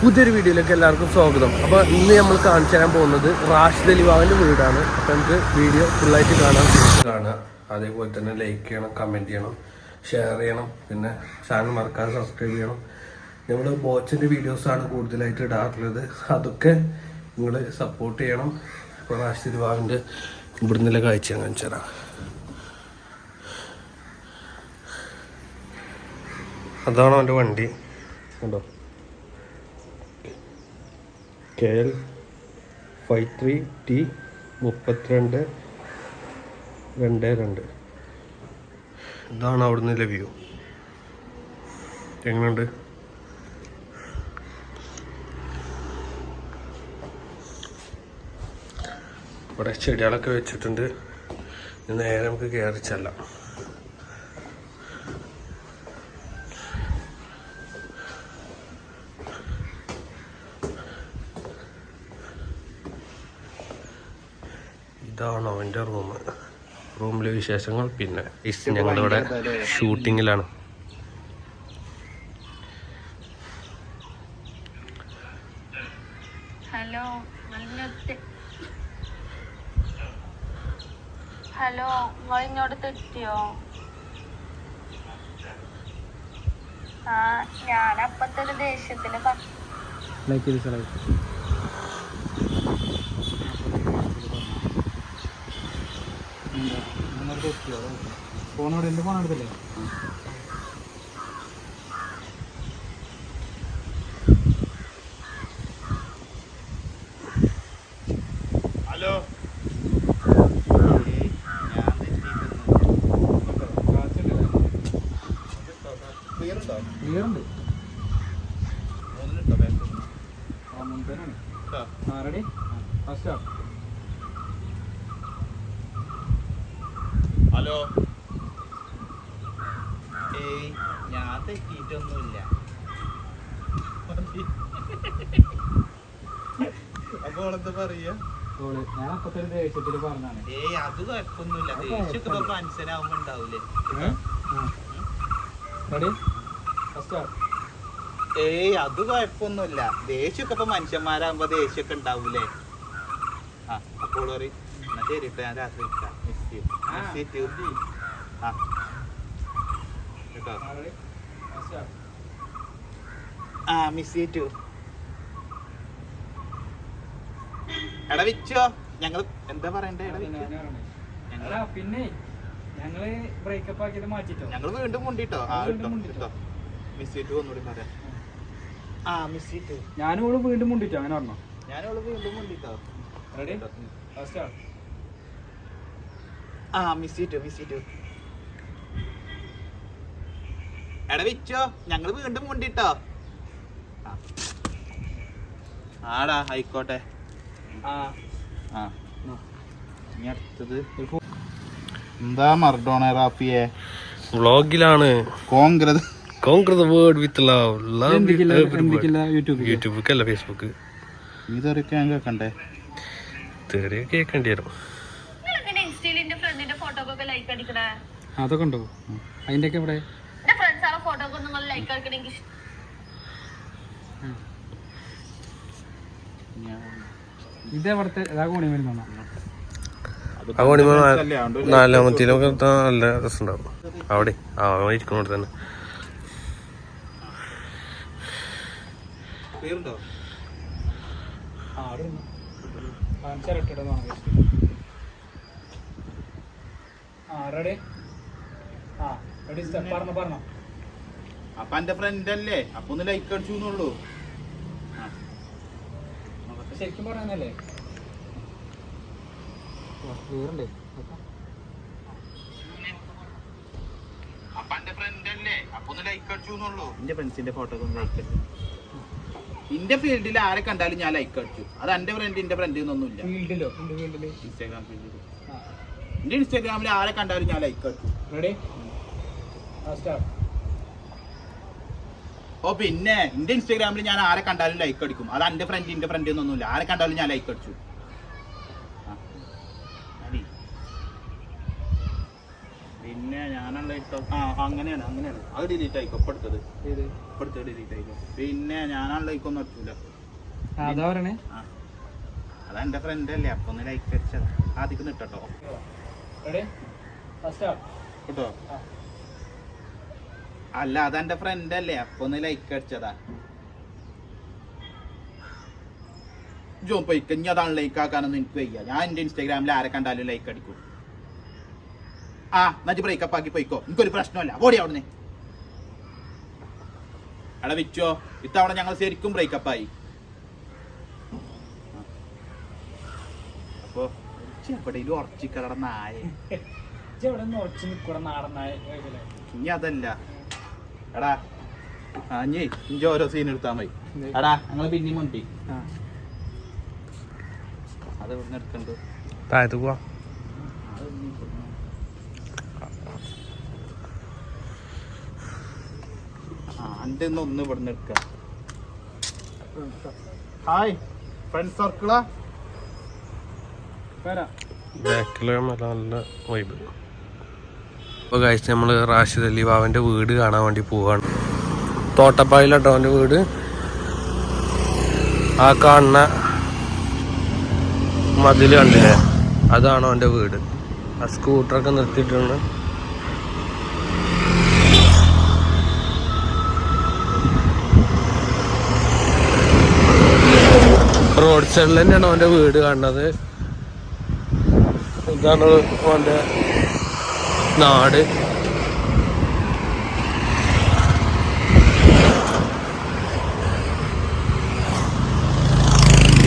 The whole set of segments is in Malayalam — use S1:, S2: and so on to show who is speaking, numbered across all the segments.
S1: പുതിയൊരു വീഡിയോയിലേക്ക് എല്ലാവർക്കും സ്വാഗതം. അപ്പോൾ ഇന്ന് നമ്മൾ കാണിച്ചു തരാൻ പോകുന്നത് റാഷിദ് അലിബാബിന്റെ വീടാണ്. അപ്പോൾ നമുക്ക് വീഡിയോ ഫുള്ളായിട്ട് കാണാൻ കാണുക അതേപോലെ തന്നെ ലൈക്ക് ചെയ്യണം കമന്റ് ചെയ്യണം ഷെയർ ചെയ്യണം പിന്നെ ചാനൽ മറക്കാതെ സബ്സ്ക്രൈബ് ചെയ്യണം. നമ്മൾ ബോച്ചിന്റെ വീഡിയോസാണ് കൂടുതലായിട്ട് ഇടാറുള്ളത്. അതൊക്കെ നിങ്ങൾ സപ്പോർട്ട് ചെയ്യണം. ഇപ്പോൾ റാഷിദ് അലിബാബിന്റെ ഇവിടുന്നുള്ള കാഴ്ച കാണിച്ചു തരാം. അതാണ് അവന്റെ വണ്ടി? കണ്ടോ? K L five three T മുപ്പത്തിരണ്ട് രണ്ട് രണ്ട്. ഇതാണ് അവിടുന്ന് ലഭ്യൂ. എങ്ങനെയുണ്ട്? ഇവിടെ ചെടികളൊക്കെ വെച്ചിട്ടുണ്ട്. നേരെ നമുക്ക് കയറി ഇതാണ് അവന്റെ റൂം? റൂമിലെ വിശേഷങ്ങൾ പിന്നെ ഞങ്ങളിവിടെ ഷൂട്ടിങ്ങിലാണ്.
S2: ഹലോ അങ്ങനത്തെ ഹലോ നിങ്ങൾ ഇങ്ങോട്ട് തെറ്റിയോ ആ ഞാൻ അപ്പത്തെ ഒരു ദേഷ്യത്തിൽ പ-
S3: ഫോൺ അവിടെ എന്റെ ഫോൺ എടുത്തില്ലേ
S4: ഹലോ
S3: ക്ലിയർ ഉണ്ട് ആ മുൻപേനാണ് ആ റെഡി ഫസ്റ്റ്
S4: ഹലോ. ഏയ് ഞാൻ തെറ്റിയിട്ടൊന്നുമില്ല. അപ്പൊ ഓളെന്താ പറയാ?
S3: ഞാൻ അപ്പത്തെ പറഞ്ഞാണ്
S4: ഏയ് അത് കുഴപ്പമൊന്നുമില്ല. ദേഷ്യമൊക്കെ ഇപ്പൊ മനസ്സിലാവുമ്പോ ഉണ്ടാവൂലേ?
S3: ഫസ്റ്റ്
S4: ഏയ് അത് കുഴപ്പമൊന്നുമില്ല. ദേഷ്യമൊക്കെ ഇപ്പൊ മനുഷ്യന്മാരാകുമ്പോ ദേഷ്യമൊക്കെ ഉണ്ടാവൂലേ? ആ അപ്പോൾ പറയും. ഇപ്പൊ ഞാൻ രാത്രി. Miss you. Miss you too. ആ കേട്ടോ ആ മിസ് യു ടു എടാ വിച്ചോ ഞങ്ങൾ എന്താ പറയണ്ടേ എടാ വിച്ചോ
S3: പിന്നെ ഞങ്ങൾ ബ്രേക്കപ്പ് ആക്കിയത് മാറ്റിട്ടോ?
S4: ഞങ്ങൾ വീണ്ടും മുണ്ടിട്ടോ ആ കേട്ടോ മിസ് യു ടു ഒന്നുകൂടി പറയാം ആ മിസ് യു
S3: ഞാനും വീണ്ടും മുണ്ടിട്ടോ? അങ്ങനെ പറഞ്ഞോ?
S4: ഞാനവൾ വീണ്ടും മുണ്ടിട്ടോ
S3: റെഡി ഫസ്റ്റ്
S4: ആ miss you too miss you too എടാ വിച്ചോ ഞങ്ങൾ വീണ്ടും മുണ്ടിട്ടോ ആ. ആടാ ആയിക്കോട്ടെ. ഇനി അടുത്തത് എന്താ മർഡോണ റാഫിയെ?
S1: വ്ളോഗിലാണ്.
S4: Congress
S1: Congress word with love love
S3: YouTube
S1: YouTube അല്ല ഫേസ്ബുക്ക്
S4: ഇതൊരു കേൾക്കണ്ടേ
S1: തെറിയ കേൾക്കേണ്ടി വരും
S2: നിങ്ങൾ എങ്ങനെ ഇൻസ്റ്റയിൽ എന്റെ ഫ്രണ്ടിന്റെ ഫോട്ടോക്കൊക്കെ ലൈക്ക് അടിക്കണേ
S3: അതൊക്കെ ഉണ്ടോ? അതിന്റെ ഒക്കെ ഇവിടെ
S2: എന്റെ ഫ്രണ്ട്സ് ആ ഫോട്ടോക്ക് നിങ്ങൾ ലൈക്ക് അടിക്കണമെങ്കിൽ
S3: ഇത് എവിടുത്തെ ഇതാ കോണി വരുന്ന
S1: ആ കോണിമ നാലാമത്തേലൊക്കെ നല്ല രസമുണ്ടാവും. അവിടെ ആ അവൻ ഇരിക്കുന്നോട് തന്നെ.
S4: പേരുണ്ടോ?
S3: ആ അവിടെ ഇരുന്നോ. കാണിച്ചാ ഇട്ടിടുന്ന ആ റെഡി ആ റെഡി പറഞ്ഞോ പറഞ്ഞോ.
S4: അപ്പൊ എന്റെ ഫ്രണ്ട് അല്ലേ? അപ്പൊ ഒന്ന് ലൈക്ക് അടിച്ചു എന്നുള്ളൂ.
S3: ശരിക്കും പറഞ്ഞല്ലേ വേറണ്ടേ
S4: അപ്പൊ എന്റെ ഫ്രണ്ട് അല്ലേ? അപ്പൊ ഒന്ന് ലൈക്ക് അടിച്ചു എന്നുള്ളൂ. എന്റെ ഫ്രണ്ട്സിന്റെ ഫോട്ടോ ഒന്ന് ലൈക്ക് അടിച്ചു എന്റെ ഫീൽഡിൽ ആരെ കണ്ടാലും ഞാൻ ലൈക്ക് അടിച്ചു അത് എന്റെ ഫ്രണ്ട് എന്റെ ഫ്രണ്ട് ഒന്നുമില്ല
S3: ഫീൽഡിലോ ഫീൽഡിൽ
S4: ഇൻസ്റ്റാഗ്രാം ഫീൽഡിൽ എന്റെ ഇൻസ്റ്റാഗ്രാമിൽ ആരെ കണ്ടാലും ഞാൻ ലൈക്ക്
S3: റെഡി
S4: ഓ പിന്നെ എന്റെ ഇൻസ്റ്റാഗ്രാമിൽ ഞാൻ ആരെ കണ്ടാലും ലൈക്ക് അടിക്കും. അത് എന്റെ ഫ്രണ്ട് എന്റെ ഫ്രണ്ട് എന്നൊന്നുമില്ല. ആരെ കണ്ടാലും ഞാൻ ലൈക്ക് അടിച്ചു. പിന്നെ ഞാനുള്ള ആ അങ്ങനെയാണ് അങ്ങനെയാണ്. അത് ഡിലീറ്റ് ആയിക്കോ ഇപ്പൊ എടുത്തത്. ഇപ്പൊ എടുത്തത് ഡിലീറ്റ് ആയിക്കോ. പിന്നെ ഞാനുള്ള ഇക്കൊന്നും
S3: അടിച്ചില്ല അതാ പറയണേ.
S4: ആ. അതാ എന്റെ ഫ്രണ്ട് അല്ലേ അപ്പൊ ഒന്ന് ലൈക്ക് അടിച്ചത്. ആദ്യം നിട്ടോ കേട്ടോ അല്ല അതെന്റെ ഫ്രണ്ട് അല്ലേ? അപ്പൊ ഒന്ന് ലൈക്ക് അടിച്ചതാ. ജോ പോയിക്ക ഇനി അതാണ് ലൈക്ക് ആക്കാനൊന്നും എനിക്ക് വയ്യ. ഞാൻ എന്റെ ഇൻസ്റ്റാഗ്രാമിൽ ആരെ കണ്ടാലും ലൈക്ക് അടിക്കും. ആ എന്നിട്ട് ബ്രേക്കപ്പ് ആക്കി പോയിക്കോ. എനിക്കൊരു പ്രശ്നമല്ല ഓടി അവിടുന്ന്. എടാ വിച്ചോ ഇത്തവണ ഞങ്ങൾ ശരിക്കും ബ്രേക്കപ്പായി അപ്പൊ എവിടെയും ഉറച്ചിക്കലട നായ.
S3: ഇവിടെ നിന്ന് ഉറച്ചു നിൽക്കൂടെ നാടൻ നായ
S4: ഇനി അതല്ല. എടാ ഇനി ഇഞ്ചി ഓരോ സീൻ എടുത്താൽ മതി. എടാ ഞങ്ങൾ പിന്നെയും മുണ്ടി
S3: ആ.
S4: അത് ഇവിടുന്ന് എടുക്കണ്ട്.
S1: താഴത്ത് പോവാ.
S4: ഒന്ന് ഇവിടെ എടുക്കാം. ഹായ് ഫ്രണ്ട് സർക്കിളാ
S1: ബാക്കിൽ നല്ല വൈബ് കഴിച്ച് നമ്മൾ റാഷിദ് അലി ബാബന്റെ വീട് കാണാൻ വേണ്ടി പോവാണ്. തോട്ടപ്പായിലട്ടോ അവന്റെ വീട്. ആ കാണുന്ന മതിൽ കണ്ടില്ലേ? അതാണ് അവന്റെ വീട്. ആ സ്കൂട്ടറൊക്കെ നിർത്തിയിട്ടുണ്ട്. റോഡ് സൈഡിൽ തന്നെയാണ് അവന്റെ വീട് കാണുന്നത്. ഇതാണ് അവന്റെ നാട്.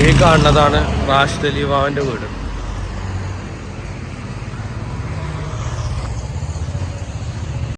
S1: ഈ കാണുന്നതാണ് റാഷിദ് ബാബന്റെ വീട്.